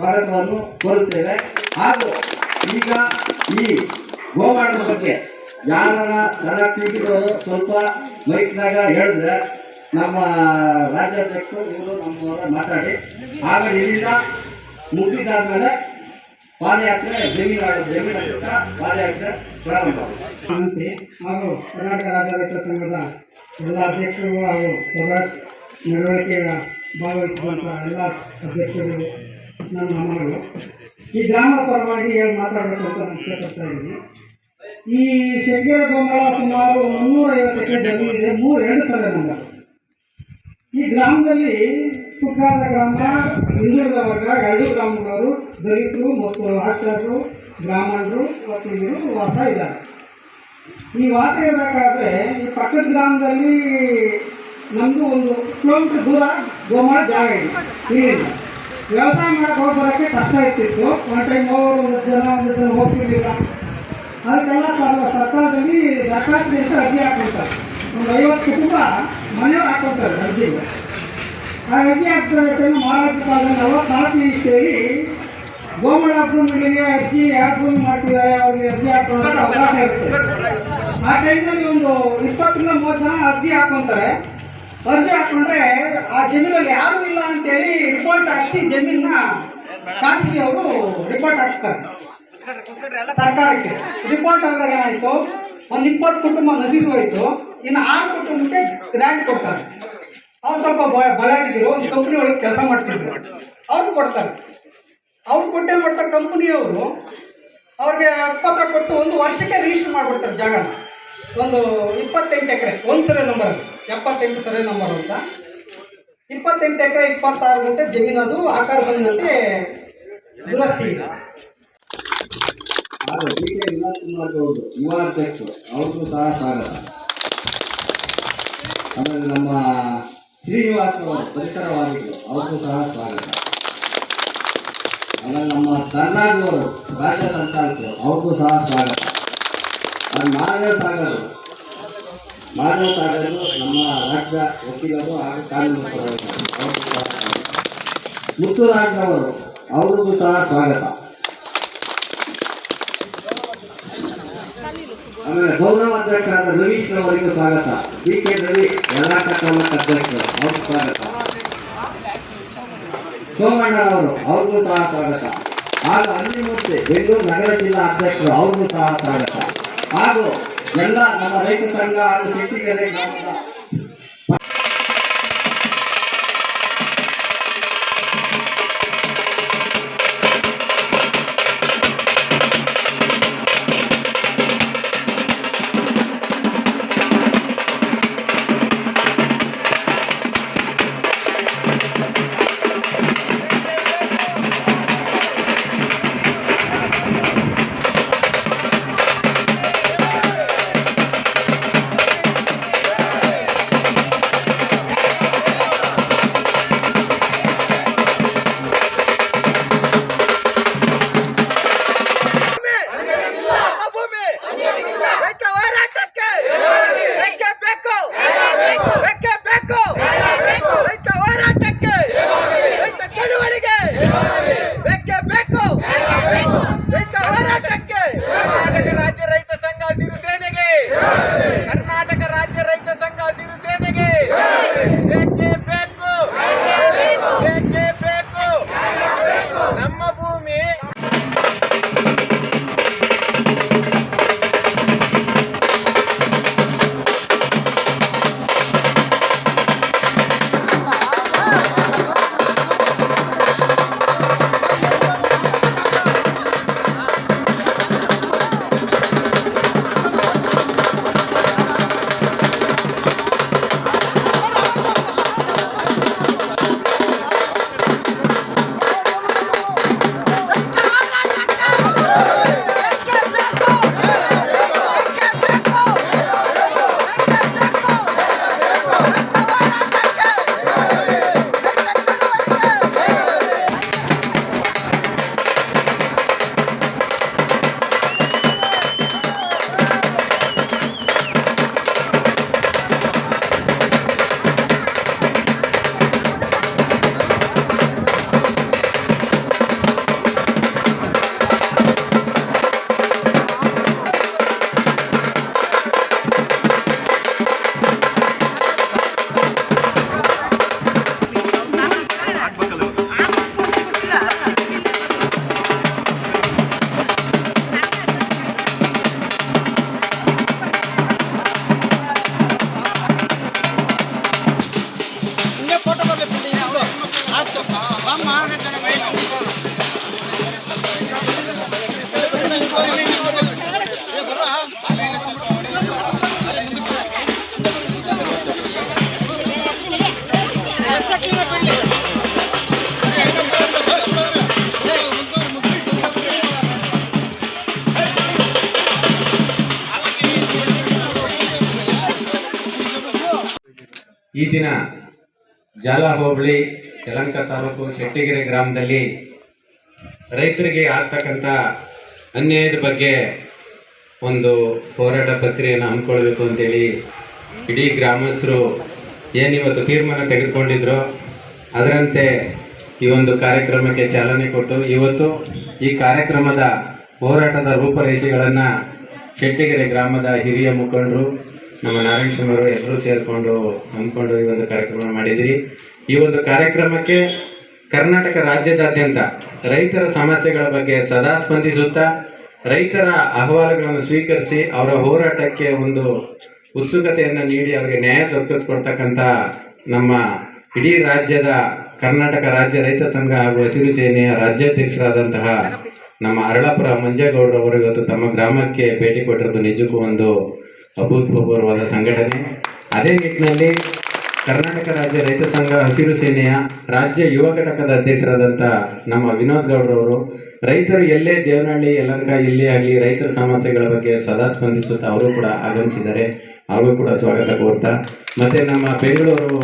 ಸ್ವಾಗತವನ್ನು ಕೋರುತ್ತೇವೆ ಹಾಗೂ ಈಗ ಈ ಗೋಮಾಳದ ಬಗ್ಗೆ ಯಾರನ್ನ ನನ್ನ ಸ್ವಲ್ಪ ಮೈಕ್ನಾಗ ಹೇಳಿದ್ರೆ ನಮ್ಮ ರಾಜ್ಯಾಧ್ಯಕ್ಷರು ಇವರು ನಮ್ಮವರ ಮಾತಾಡಿ. ಆಮೇಲೆ ಇಲ್ಲಿಂದ ಮುಗಿದಾದ್ಮೇಲೆ ಪಾದಯಾತ್ರೆ ಜಮೀನಾಡ ಜಮೀನ ಪಾದಯಾತ್ರೆ ಪ್ರಾರಂಭ ಹಾಗೂ ಕರ್ನಾಟಕ ರಾಜ್ಯ ರೈತ ಸಂಘದ ಎಲ್ಲ ಅಧ್ಯಕ್ಷರು ಹಾಗೂ ಸಭಾ ನಡವಳಿಕೆಯ ಭಾಗವಹಿಸುವಂತಹ ಎಲ್ಲ ಅಧ್ಯಕ್ಷರು ನನ್ನ ಈ ಗ್ರಾಮದ ಪರವಾಗಿ ಹೇಳಿ ಮಾತಾಡಬೇಕು ಅಂತ ನಾನು ಇದ್ದೀನಿ. ಈ ಶಂಕರ ಗೋಮಾಳ ಸುಮಾರು ಮುನ್ನೂರೈವತ್ತು ಎಕರೆ ಇದೆ. ಮೂರು ಎರಡು ಸಲ ನಂಬರ್ ಈ ಗ್ರಾಮದಲ್ಲಿ ಕುಕ್ಕಾದ ಗ್ರಾಮ ಹಿಂದುಳಿದ ವರ್ಗ ಎರಡು ಗ್ರಾಮದವರು, ದಲಿತರು ಮತ್ತು ಆಚಾರರು ಬ್ರಾಹ್ಮಣರು ಮತ್ತು ಇವರು ವಾಸ ಇದ್ದಾರೆ. ಈ ವಾಸ ಇರಬೇಕಾದ್ರೆ ಈ ಪಕ್ಕದ ಗ್ರಾಮದಲ್ಲಿ ನಮ್ಮದು ಒಂದು ಕಿಲೋಮೀಟರ್ ದೂರ ಗೋಮಾಳ ಜಾಗ ಇದೆ. ಇಲ್ಲಿಂದ ವ್ಯವಸಾಯ ಮಾಡಕ್ಕೆ ಹೋಗಿ ಬರೋಕ್ಕೆ ಕಷ್ಟ ಇರ್ತಿತ್ತು. ಒಂದು ಟೈಮ್ ಹೋಗೋರು ಒಂದು ಜನ ಒಂದು ಜನ ಹೋಗ್ತಿರ್ಲಿಲ್ಲ. ಅದಕ್ಕೆಲ್ಲ ಸರ್- ಸರ್ಕಾರದಲ್ಲಿ ದರಖಾಸ್ತು ಅಂತ ಅರ್ಜಿ ಹಾಕ್ಕೊಳ್ತಾರೆ ಒಂದು ಐವತ್ತು ಕುಟುಂಬ ಮನೆಯವ್ರು ಹಾಕ್ಕೊಳ್ತಾರೆ ಅರ್ಜಿಗೆ ಆ ಅರ್ಜಿ ಹಾಕ್ತಾರೆ ಮಹಾರಾಷ್ಟ್ರ ಕಾಲದಲ್ಲಿ ನಲವತ್ನಾಲ್ಕನೇ ಇಷ್ಟೇಳಿ ಗೋಮಳ ಭೂಮಿಗಳಿಗೆ ಅರ್ಜಿ ಯಾರು ಭೂಮಿ ಮಾಡ್ತಿದ್ದಾರೆ, ಅವ್ರಿಗೆ ಅರ್ಜಿ ಹಾಕೊಳ್ಳೋಕೆ ಅವಕಾಶ ಇರುತ್ತೆ. ಆ ಟೈಮ್ನಲ್ಲಿ ಒಂದು ಇಪ್ಪತ್ತರಿಂದ ಮೂವತ್ತು ಜನ ಅರ್ಜಿ ಹಾಕೊಂತಾರೆ ಅರ್ಜಿ ಹಾಕೊಂಡ್ರೆ ಆ ಜಮೀನಲ್ಲಿ ಯಾರು ಇಲ್ಲ ಅಂತೇಳಿ ರಿಪೋರ್ಟ್ ಹಾಕಿಸಿ ಜಮೀನ ಖಾಸಗಿ ಅವರು ರಿಪೋರ್ಟ್ ಹಾಕಿಸ್ತಾರೆ. ಸರ್ಕಾರಕ್ಕೆ. ರಿಪೋರ್ಟ್ ಆದಾಗ ಏನಾಯ್ತು? ಒಂದು ಇಪ್ಪತ್ತು ಕುಟುಂಬ ನಶಿಸೋಯ್ತು ಇನ್ನು ಆರು ಕುಟುಂಬಕ್ಕೆ ಗ್ರ್ಯಾಂಟ್ ಕೊಡ್ತಾರೆ. ಅವ್ರು ಸ್ವಲ್ಪ ಬ- ಬಲಾಟಿದ್ರು ಒಂದು ಕಂಪ್ನಿ ಒಳಗೆ ಕೆಲಸ ಮಾಡ್ತಿದ್ರು. ಅವ್ರು ಕೊಡ್ತಾರೆ. ಅವ್ರು ಕೊಟ್ಟೆ ಮಾಡ್ತಾರೆ ಕಂಪ್ನಿಯವರು ಅವ್ರಿಗೆ ಪತ್ರ ಕೊಟ್ಟು ಒಂದು ವರ್ಷಕ್ಕೆ ರಿಜಿಸ್ಟರ್ ಮಾಡಿಬಿಡ್ತಾರೆ ಜಾಗನ. ಒಂದು ಇಪ್ಪತ್ತೆಂಟು ಎಕರೆ, ಒಂದು ಸರಿ ನಂಬರ್ ಎಪ್ಪತ್ತೆಂಟು ಸರಿ ನಂಬರ್ ಅಂತ. ಇಪ್ಪತ್ತೆಂಟು ಎಕರೆ, ಇಪ್ಪತ್ತಾರು ಗಂಟೆ ಜಮೀನು ಅದು, ಆಕಾರ ಬಂದಂತೆ ದುರಸ್ತಿ ಯುವ ಅಧ್ಯಕ್ಷರು ಅವ್ರಿಗೂ ಸಹ ಸ್ವಾಗತ ಆಮೇಲೆ ನಮ್ಮ ಶ್ರೀನಿವಾಸ್ ಪರಿಸರವಾದಿಗಳು ಅವ್ರಿಗೂ ಸಹ ಸ್ವಾಗತ ಆಮೇಲೆ ನಮ್ಮ ಕರ್ನಾಟಕ ಅವರು ರಾಜ್ಯ ಸಂಚಾಲಕರು ಅವ್ರಿಗೂ ಸಹ ಸ್ವಾಗತ ಆಮೇಲೆ ಮಾನವ ಸಾಗರು ಮಾನವ ಸಾಗರು ನಮ್ಮ ರಾಜ್ಯ ವಕೀಲರು ಹಾಗೂ ಕಾನೂನು ಮುತ್ತುರಾಜ್ನವರು ಅವ್ರಿಗೂ ಸಹ ಸ್ವಾಗತ. ಆಮೇಲೆ ಗೌರವ ಅಧ್ಯಕ್ಷರಾದ ರವೀಶ್ ಅವರಿಗೂ ಸ್ವಾಗತ. ಡಿ ಕೆ ರವಿ ಕರ್ನಾಟಕ ಅಧ್ಯಕ್ಷರು ಅವ್ರಿಗೂ ಸ್ವಾಗತ. ಸೋಮಣ್ಣ ಅವರು, ಅವ್ರಿಗೂ ಸಹ ಸ್ವಾಗತ. ಹಾಗೂ ಮುಂಚೆ ಬೆಂಗಳೂರು ನಗರ ಜಿಲ್ಲಾ ಅಧ್ಯಕ್ಷರು, ಅವ್ರಿಗೂ ಸಹ ಸ್ವಾಗತ. ಹಾಗೂ ಎಲ್ಲ ನಮ್ಮ ರೈತ ಸಂಘ ಹಾಗೂ ಶೆಟ್ಟಿಗೆರೆ ಈ ದಿನ ಜಾಲ ಹೋಬಳಿ, ಯಲಂಕ ತಾಲೂಕು ಶೆಟ್ಟಿಗೆರೆ ಗ್ರಾಮದಲ್ಲಿ ರೈತರಿಗೆ ಆಗ್ತಕ್ಕಂಥ ಅನ್ಯಾಯದ ಬಗ್ಗೆ ಒಂದು ಹೋರಾಟ ಪ್ರಕ್ರಿಯೆಯನ್ನು ಹಮ್ಮಿಕೊಳ್ಬೇಕು ಅಂತೇಳಿ ಇಡೀ ಗ್ರಾಮಸ್ಥರು ಏನಿವತ್ತು ತೀರ್ಮಾನ ತೆಗೆದುಕೊಂಡಿದ್ರು ಅದರಂತೆ ಈ ಒಂದು ಕಾರ್ಯಕ್ರಮಕ್ಕೆ ಚಾಲನೆ ಕೊಟ್ಟು ಇವತ್ತು ಈ ಕಾರ್ಯಕ್ರಮದ ಹೋರಾಟದ ರೂಪರೇಷೆಗಳನ್ನು ಶೆಟ್ಟಿಗೆರೆ ಗ್ರಾಮದ ಹಿರಿಯ ಮುಖಂಡರು ನಮ್ಮ ನಾರಾಯಣಸ್ವಾಮಿಯವರು ಎಲ್ಲರೂ ಸೇರಿಕೊಂಡು ಹಮ್ಮಿಕೊಂಡು ಈ ಒಂದು ಕಾರ್ಯಕ್ರಮ ಮಾಡಿದಿರಿ ಈ ಒಂದು ಕಾರ್ಯಕ್ರಮಕ್ಕೆ ಕರ್ನಾಟಕ ರಾಜ್ಯದಾದ್ಯಂತ ರೈತರ ಸಮಸ್ಯೆಗಳ ಬಗ್ಗೆ ಸದಾ ಸ್ಪಂದಿಸುತ್ತಾ ರೈತರ ಅಹವಾಲುಗಳನ್ನು ಸ್ವೀಕರಿಸಿ ಅವರ ಹೋರಾಟಕ್ಕೆ ಒಂದು ಉತ್ಸುಕತೆಯನ್ನು ನೀಡಿ ಅವರಿಗೆ ನ್ಯಾಯ ದೊರಕಿಸ್ಕೊಡ್ತಕ್ಕಂಥ ನಮ್ಮ ಇಡೀ ರಾಜ್ಯದ ಕರ್ನಾಟಕ ರಾಜ್ಯ ರೈತ ಸಂಘ ಹಾಗೂ ಹಸಿರು ಸೇನೆಯ ರಾಜ್ಯಾಧ್ಯಕ್ಷರಾದಂತಹ ನಮ್ಮ ಅರಳಪುರ ಮಂಜೇಗೌಡರವರು ಇವತ್ತು ತಮ್ಮ ಗ್ರಾಮಕ್ಕೆ ಭೇಟಿ ಕೊಟ್ಟಿರೋದು ನಿಜಕ್ಕೂ ಒಂದು ಅಭೂತಪೂರ್ವವಾದ ಸಂಘಟನೆ. ಅದೇ ನಿಟ್ಟಿನಲ್ಲಿ ಕರ್ನಾಟಕ ರಾಜ್ಯ ರೈತ ಸಂಘ ಹಸಿರು ಸೇನೆಯ ರಾಜ್ಯ ಯುವ ಘಟಕದ ಅಧ್ಯಕ್ಷರಾದಂಥ ನಮ್ಮ ವಿನೋದ್ ಗೌಡ್ರವರು ರೈತರು ಎಲ್ಲೇ ದೇವನಹಳ್ಳಿ, ಯಲಂಕ, ಇಲ್ಲಿ ಆಗಲಿ ರೈತರ ಸಮಸ್ಯೆಗಳ ಬಗ್ಗೆ ಸದಾ ಸ್ಪಂದಿಸುತ್ತಾ ಅವರು ಕೂಡ ಆಗಮಿಸಿದ್ದಾರೆ. ಅವರು ಕೂಡ ಸ್ವಾಗತ ಕೋರ್ತಾ. ಮತ್ತು ನಮ್ಮ ಬೆಂಗಳೂರು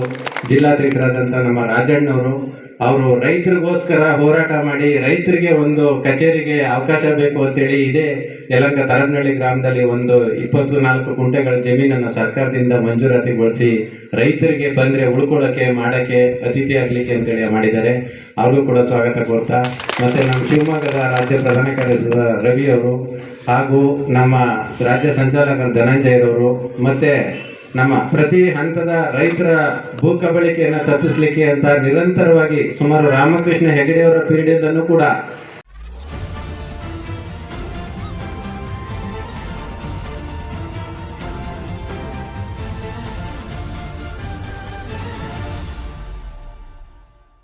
ಜಿಲ್ಲಾಧ್ಯಕ್ಷರಾದಂಥ ನಮ್ಮ ರಾಜಣ್ಣವರು ಅವರು ರೈತರಿಗೋಸ್ಕರ ಹೋರಾಟ ಮಾಡಿ ರೈತರಿಗೆ ಒಂದು ಕಚೇರಿಗೆ ಅವಕಾಶ ಬೇಕು ಅಂತೇಳಿ ಇದೇ ಯಲಂಕ ತರದನಹಳ್ಳಿ ಗ್ರಾಮದಲ್ಲಿ ಒಂದು ಇಪ್ಪತ್ತು ನಾಲ್ಕು ಕುಂಟೆಗಳ ಜಮೀನನ್ನು ಸರ್ಕಾರದಿಂದ ಮಂಜೂರಾತಿಗೊಳಿಸಿ ರೈತರಿಗೆ ಬಂದರೆ ಉಳ್ಕೊಳ್ಳೋಕ್ಕೆ ಮಾಡೋಕ್ಕೆ ಅತಿಥಿ ಆಗಲಿಕ್ಕೆ ಅಂತೇಳಿ ಮಾಡಿದ್ದಾರೆ. ಅವ್ರಿಗೂ ಕೂಡ ಸ್ವಾಗತ ಕೋರ್ತಾ. ಮತ್ತು ನಮ್ಮ ಶಿವಮೊಗ್ಗದ ರಾಜ್ಯ ಪ್ರಧಾನ ಕಾರ್ಯದರ್ಶಿ ರವಿ ಅವರು ಹಾಗೂ ನಮ್ಮ ರಾಜ್ಯ ಸಂಚಾಲಕ ಧನಂಜಯರವರು ಮತ್ತೆ ನಮ್ಮ ಪ್ರತಿ ಹಂತದ ರೈತರ ಭೂ ಕಬಳಿಕೆಯನ್ನು ತಪ್ಪಿಸಲಿಕ್ಕೆ ಅಂತ ನಿರಂತರವಾಗಿ ಸುಮಾರು ರಾಮಕೃಷ್ಣ ಹೆಗಡೆಯವರ ಪೀರಿಯಡ್ ಕೂಡ